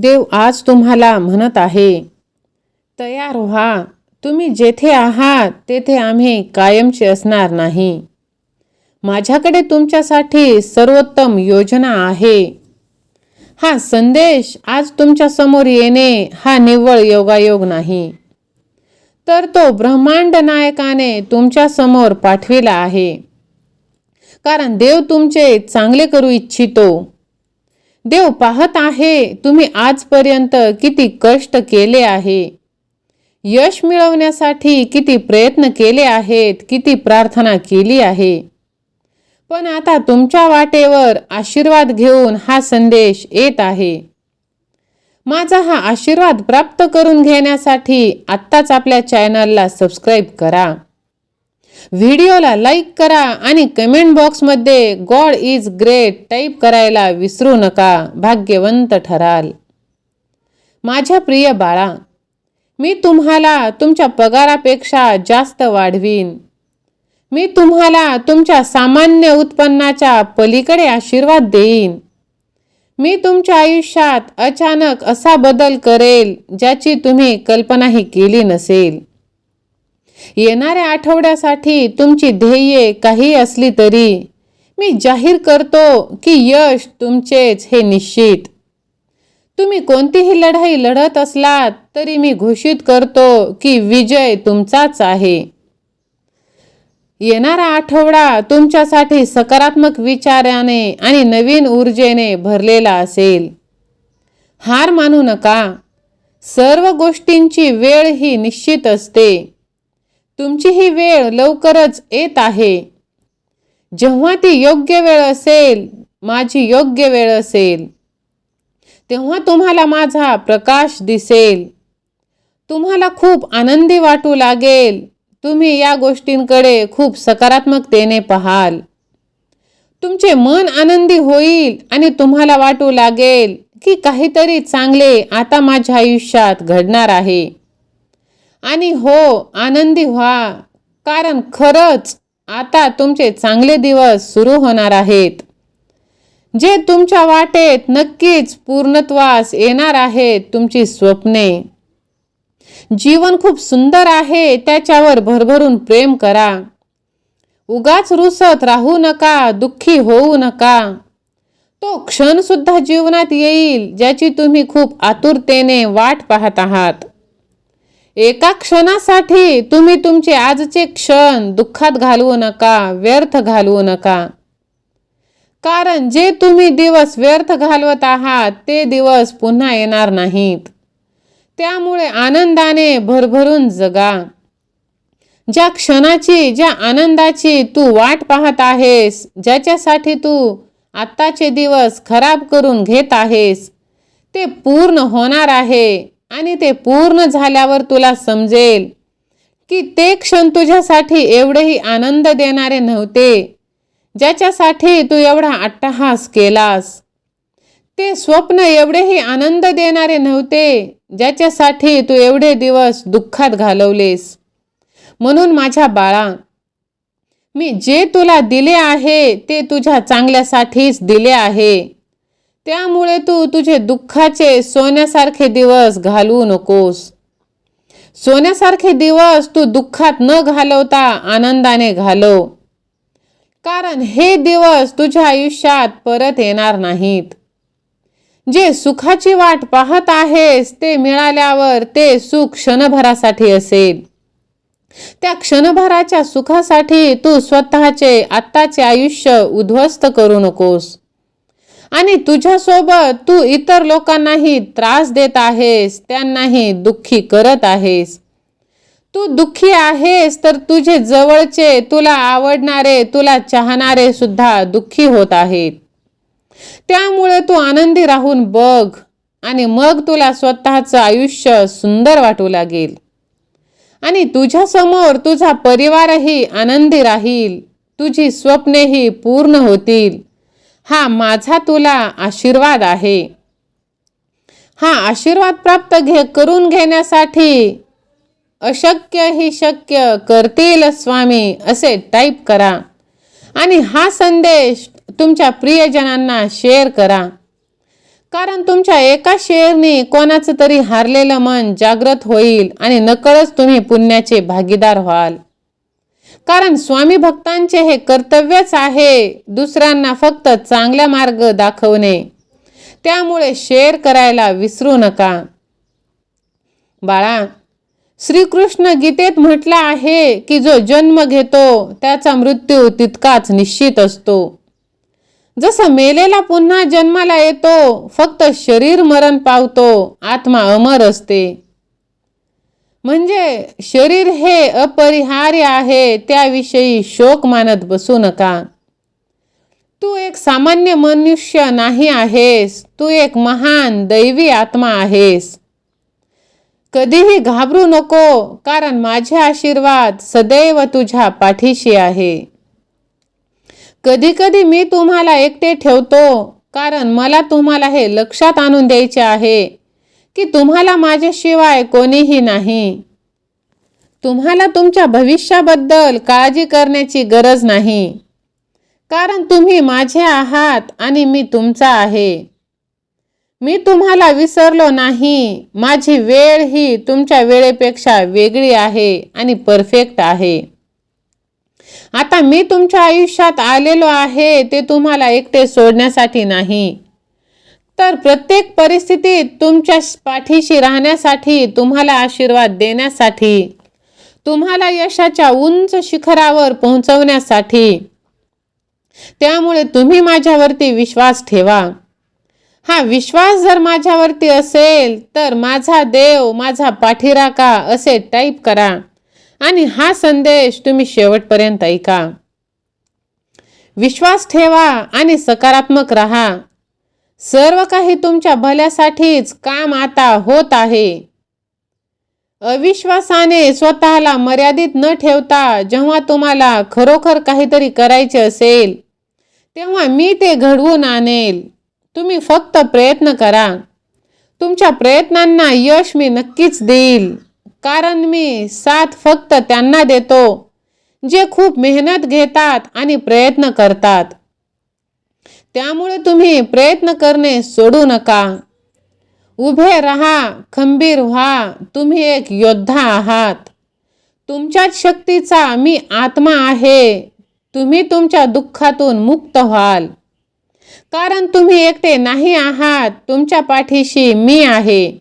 देव आज तुम्हाला म्हणत आहे तयार व्हा तुम्ही जेथे आहात तेथे आम्ही कायमचे असणार नाही. माझ्याकडे तुमच्यासाठी सर्वोत्तम योजना आहे. हा संदेश आज तुमच्यासमोर येणे हा निव्वळ योगायोग नाही. तर तो ब्रह्मांड नायकाने तुमच्यासमोर पाठविला आहे. कारण देव तुमचे चांगले करू इच्छितो. देव पाहत आहे. तुम्ही आजपर्यंत किती कष्ट केले आहे. यश मिळवण्यासाठी किती प्रयत्न केले आहेत किती प्रार्थना केली आहे. पण आता तुमच्या वाटेवर आशीर्वाद घेऊन हा संदेश येत आहे. माझा हा आशीर्वाद प्राप्त करून घेण्यासाठी आत्ताच आपल्या चॅनलला सबस्क्राईब करा. व्हिडिओला लाईक करा आणि कमेंट बॉक्समध्ये गॉड इज ग्रेट टाईप करायला विसरू नका भाग्यवंत ठराल. माझ्या प्रिय बाळा मी तुम्हाला तुमच्या पगारापेक्षा जास्त वाढवीन. मी तुम्हाला तुमच्या सामान्य उत्पन्नाच्या पलीकडे आशीर्वाद देईन. मी तुमच्या आयुष्यात अचानक असा बदल करेल ज्याची तुम्ही कल्पनाही केली नसेल. येणाऱ्या आठवड्यासाठी तुमची ध्येये काही असली तरी मी जाहीर करतो की यश तुमचेच हे निश्चित. तुम्ही कोणतीही लढाई लढत असलात तरी मी घोषित करतो की विजय तुमचाच आहे. येणारा आठवडा तुमच्यासाठी सकारात्मक विचाराने आणि नवीन ऊर्जेने भरलेला असेल. हार मानू नका. सर्व गोष्टींची वेळ ही निश्चित असते. तुमची ही वेळ लवकरच येत आहे. जेव्हा ती योग्य वेळ असेल माझी योग्य वेळ असेल. तेव्हा तुम्हाला माझा प्रकाश दिसेल. तुम्हाला खूप आनंदी वाटू लागेल. तुम्ही या गोष्टींकडे खूप सकारात्मकतेने पाहाल. तुमचे मन आनंदी होईल आणि तुम्हाला वाटू लागेल की काहीतरी चांगले आता माझ्या आयुष्यात घडणार आहे. आणि हो आनंदी व्हा. कारण खरंच आता तुमचे चांगले दिवस सुरू होणार आहेत. जे तुमच्या वाटेत नक्कीच पूर्णत्वास येणार आहेत तुमची स्वप्ने. जीवन खूप सुंदर आहे त्याच्यावर भरभरून प्रेम करा. उगाच रुसत राहू नका दुःखी होऊ नका. तो क्षणसुद्धा जीवनात येईल ज्याची तुम्ही खूप आतुरतेने वाट पाहत आहात. एका क्षणासाठी तुम्ही तुमचे आजचे क्षण दुःखात घालवू नका व्यर्थ घालवू नका. कारण जे तुम्ही दिवस व्यर्थ घालवत आहात ते दिवस पुन्हा येणार नाहीत. त्यामुळे आनंदाने भरभरून जगा. ज्या क्षणाची ज्या आनंदाची तू वाट पाहत आहेस ज्याच्यासाठी तू आत्ताचे दिवस खराब करून घेत आहेस ते पूर्ण होणार आहे. आणि ते पूर्ण झाल्यावर तुला समजेल की ते क्षण तुझ्यासाठी एवढेही आनंद देणारे नव्हते ज्याच्यासाठी तू एवढा अट्टहास केलास. ते स्वप्न एवढेही आनंद देणारे नव्हते ज्याच्यासाठी तू एवढे दिवस दुःखात घालवलेस. म्हणून माझ्या बाळा मी जे तुला दिले आहे ते तुझ्या चांगल्यासाठीच दिले आहे. त्यामुळे तू तुझे दुःखाचे सोन्यासारखे दिवस घालवू नकोस. सोन्यासारखे दिवस तू दुःखात न घालवता आनंदाने घालव. कारण हे दिवस तुझ्या आयुष्यात परत येणार नाहीत. जे सुखाची वाट पाहत आहेस ते मिळाल्यावर ते सुख क्षणभरासाठी असेल. त्या क्षणभराच्या सुखासाठी तू स्वतःचे आत्ताचे आयुष्य उद्ध्वस्त करू नकोस. आणि तुझ्यासोबत तू इतर लोकांनाही त्रास देत आहेस त्यांनाही दुःखी करत आहेस. तू दुःखी आहेस तर तुझे जवळचे तुला आवडणारे तुला चाहणारे सुद्धा दुःखी होत आहेत. त्यामुळे तू आनंदी राहून बघ आणि मग तुला स्वतःचं आयुष्य सुंदर वाटू लागेल. आणि तुझ्यासमोर तुझा परिवारही आनंदी राहील. तुझी स्वप्नेही पूर्ण होतील. हा माझा तुला आशीर्वाद आहे. हा आशीर्वाद प्राप्त घे करून घेण्यासाठी. अशक्य ही शक्य करतील स्वामी असे टाईप करा. आणि हा संदेश तुमच्या प्रियजनांना शेअर करा. कारण तुमच्या एका शेअरने कोणाचं तरी हारलेलं मन जागृत होईल आणि नकळच तुम्ही पुण्याचे भागीदार व्हाल. कारण स्वामी भक्तांचे हे कर्तव्यच आहे दुसऱ्यांना फक्त चांगला मार्ग दाखवणे. त्यामुळे शेअर करायला विसरू नका. बाळा श्रीकृष्ण गीतेत म्हटलं आहे की जो जन्म घेतो त्याचा मृत्यू तितकाच निश्चित असतो. जसं मेलेला पुन्हा जन्माला येतो फक्त शरीर मरण पावतो आत्मा अमर असते. म्हणजे शरीर हे अपरिहार्य आहे त्याविषयी शोक मानत बसू नका. तू एक सामान्य मनुष्य नाही आहेस तू एक महान दैवी आत्मा आहेस. कधीही घाबरू नको कारण माझे आशीर्वाद सदैव तुझ्या पाठीशी आहे. कधी कधी मी तुम्हाला एकटे ठेवतो कारण मला तुम्हाला हे लक्षात आणून द्यायचे आहे. की तुम्हाला माझ्याशिवाय कोणीही नाही. तुम्हाला तुमच्या भविष्याबद्दल काळजी करण्याची गरज नाही. कारण तुम्ही माझे आहात आणि मी तुमचा आहे. मी तुम्हाला विसरलो नाही. माझी वेळ ही तुमच्या वेळेपेक्षा वेगळी आहे आणि परफेक्ट आहे. आता मी तुमच्या आयुष्यात आलेलो आहे ते तुम्हाला एकटे सोडण्यासाठी नाही. तर प्रत्येक परिस्थितीत तुमच्या पाठीशी राहण्यासाठी तुम्हाला आशीर्वाद देण्यासाठी तुम्हाला यशाच्या उंच शिखरावर पोहोचवण्यासाठी त्यामुळे तुम्ही माझ्यावरती विश्वास ठेवा. हा विश्वास जर माझ्यावरती असेल तर माझा देव माझा पाठीराका असे टाईप करा आणि हा संदेश तुम्ही शेवटपर्यंत ऐका. विश्वास ठेवा आणि सकारात्मक राहा. सर्व काही तुमच्या भल्यासाठीच काम आता होत आहे. अविश्वासाने स्वतःला मर्यादित न ठेवता जेव्हा तुम्हाला खरोखर काहीतरी करायचे असेल तेव्हा मी ते घडवून आणेल. तुम्ही फक्त प्रयत्न करा. तुमच्या प्रयत्नांना यश मी नक्कीच देईल. कारण मी साथ फक्त त्यांना देतो जे खूप मेहनत घेतात आणि प्रयत्न करतात. त्यामुळे तुम्ही प्रयत्न करणे सोडू नका. उभे रहा खंबीर व्हा तुम्ही एक योद्धा आहात. तुमच्याच शक्तीचा मी आत्मा आहे. तुम्ही तुमच्या दुःखातून मुक्त व्हाल. कारण तुम्ही एकटे नाही आहात तुमच्या पाठीशी मी आहे.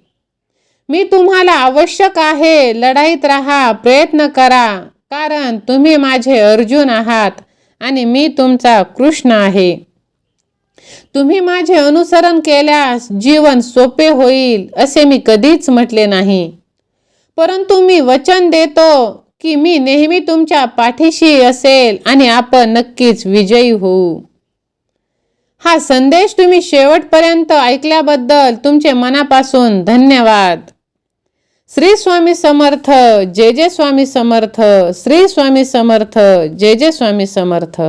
मी तुम्हाला आवश्यक आहे लढाईत राहा प्रयत्न करा. कारण तुम्ही माझे अर्जुन आहात आणि मी तुमचा कृष्ण आहे. तुम्ही माझे अनुसरण केल्यास जीवन सोपे होईल असे मी कधीच म्हटले नाही. परंतु मी वचन देतो की मी नेहमी तुमच्या पाठीशी असेल आणि आपण नक्कीच विजयी होऊ. हा संदेश तुम्ही शेवटपर्यंत ऐकल्याबद्दल तुमचे मनापासून धन्यवाद. श्री स्वामी समर्थ जय जय स्वामी समर्थ श्री स्वामी समर्थ जय जय स्वामी समर्थ.